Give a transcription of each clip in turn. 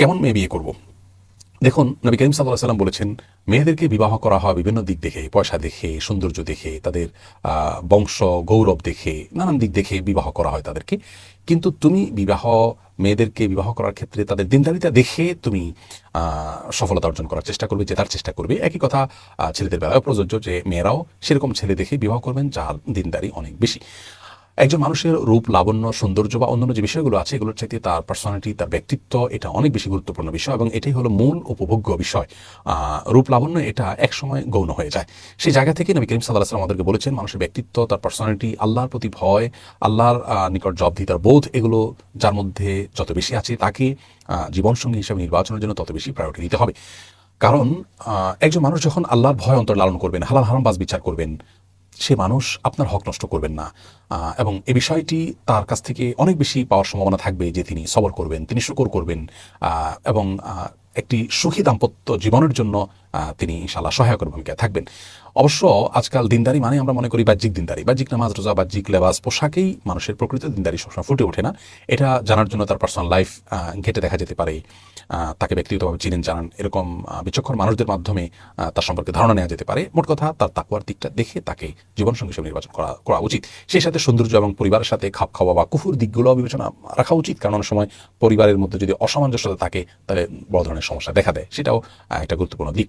কেমন মেয়ে বিয়ে করব? দেখুন, নবী করিম সাল্লাহ সাল্লাম বলেছেন, মেয়েদেরকে বিবাহ করা হয় বিভিন্ন দিক দেখে, পয়সা দেখে, সৌন্দর্য দেখে, তাদের বংশ, গৌরব দেখে, নানান দিক দেখে বিবাহ করা হয় তাদেরকে। কিন্তু তুমি বিবাহ, মেয়েদেরকে বিবাহ করার ক্ষেত্রে তাদের দিনদারিতা দেখে তুমি সফলতা অর্জন করার চেষ্টা করবে, জেতার চেষ্টা করবে। একই কথা ছেলেদের বেলায় প্রযোজ্য যে, মেয়েরাও সেরকম ছেলে দেখে বিবাহ করবেন, যার দিনদারি অনেক বেশি। একজন মানুষের রূপ, লাবণ্য, সৌন্দর্য বা অন্যান্য যে বিষয়গুলো আছে, এগুলোর চাইতে তার পার্সোনালিটি তার ব্যক্তিত্ব এটা অনেক বেশি গুরুত্বপূর্ণ বিষয় এবং এটাই হলো মূল উপভোগ্য বিষয়। রূপ, লাবণ্য এটা একসময় গৌণ হয়ে যায়। সেই জায়গা থেকে নবী করিম সাল্লাহ সাল্লাম আমাদেরকে বলেছেন, মানুষের ব্যক্তিত্ব, তার পার্সোনালিটি আল্লাহর প্রতি ভয়, আল্লাহর নিকট জবাবদিহিতার বোধ, এগুলো যার মধ্যে যত বেশি আছে তাকে জীবনসঙ্গী হিসেবে নির্বাচনের জন্য তত বেশি প্রায়োরিটি দিতে হবে। কারণ একজন মানুষ যখন আল্লাহর ভয় অন্তর লালন করবেন, হালাল হারাম বাজ বিচার করবেন সে মানুষ আপনার হক নষ্ট করবেন না। এবং এ বিষয়টি তার কাছ থেকে অনেক বেশি পাওয়ার সম্ভাবনা থাকবে যে তিনি সবর করবেন, তিনি শুকর করবেন। এবং একটি সুখী দাম্পত্য জীবনের জন্য তিনি ইনশাল্লাহ সহায়কের ভূমিকায় থাকবেন। অবশ্য আজকাল দিনদারি মানে আমরা মনে করি বাহ্যিক দিনদারি। বাহ্যিক নামাজ, রোজা, বাহ্যিক লেবাস, পোশাকেই মানুষের প্রকৃত দিনদারি সবসময় ফুটে ওঠে না। এটা জানার জন্য তার পার্সোনাল লাইফ ঘেটে দেখা যেতে পারে। তাকে ব্যক্তিগতভাবে চিনেন, জানান, এরকম বিচক্ষণ মানুষদের মাধ্যমে তার সম্পর্কে ধারণা নেওয়া যেতে পারে। মোট কথা, তার তাকুয়ার দিকটা দেখে তাকে জীবনসঙ্গী হিসেবে নির্বাচন করা করা উচিত। সেই সাথে সৌন্দর্য এবং পরিবারের সাথে খাপ খাওয়া বা কুফুর দিকগুলো বিবেচনা রাখা উচিত। কারণ অনেক সময় পরিবারের মধ্যে যদি অসামঞ্জস্যতা থাকে, তাহলে বড় ধরনের সমস্যা দেখা দেয়। সেটাও একটা গুরুত্বপূর্ণ দিক।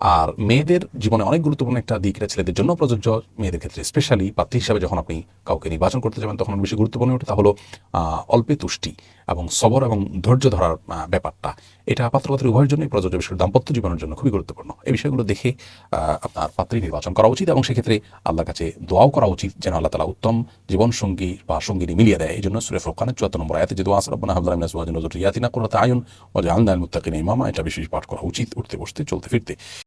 আর মেয়েদের জীবনে অনেক গুরুত্বপূর্ণ একটা দিক এটা ছেলেদের জন্য প্রযোজ্য। মেয়েদের ক্ষেত্রে স্পেশালি পাত্রী হিসাবে যখন আপনি কাউকে নির্বাচন করতে যাবেন, তখন বেশি গুরুত্বপূর্ণ ওঠে তা হলো অল্পে তুষ্টি এবং সবর এবং ধৈর্য ধরার ব্যাপারটা। এটা পাত্রপাত্রী উভয়ের জন্যই প্রযোজ্য বিষয় দাম্পত্য জীবনের জন্য খুবই গুরুত্বপূর্ণ। এই বিষয়গুলো দেখে আপনার পাত্রী নির্বাচন করা উচিত এবং সেক্ষেত্রে আল্লাহ কাছে দোয়াও করা উচিত যেন আল্লাহ তালা উত্তম জীবন সঙ্গী বা সঙ্গিনী মিলিয়ে দেয়। এই জন্য সুরে ফোরকানের চুয়াত্তর নম্বর আয়াতে যে দোয়া আসরাবনা হামদালামিনা সুয়াজিন ইয়াতিনা করতে আয়ন ও যে আলদাল মুত্তাকিন ইমামা, এটা বিশেষ পাঠ করা উচিত, উঠতে বসতে, চলতে ফিরতে।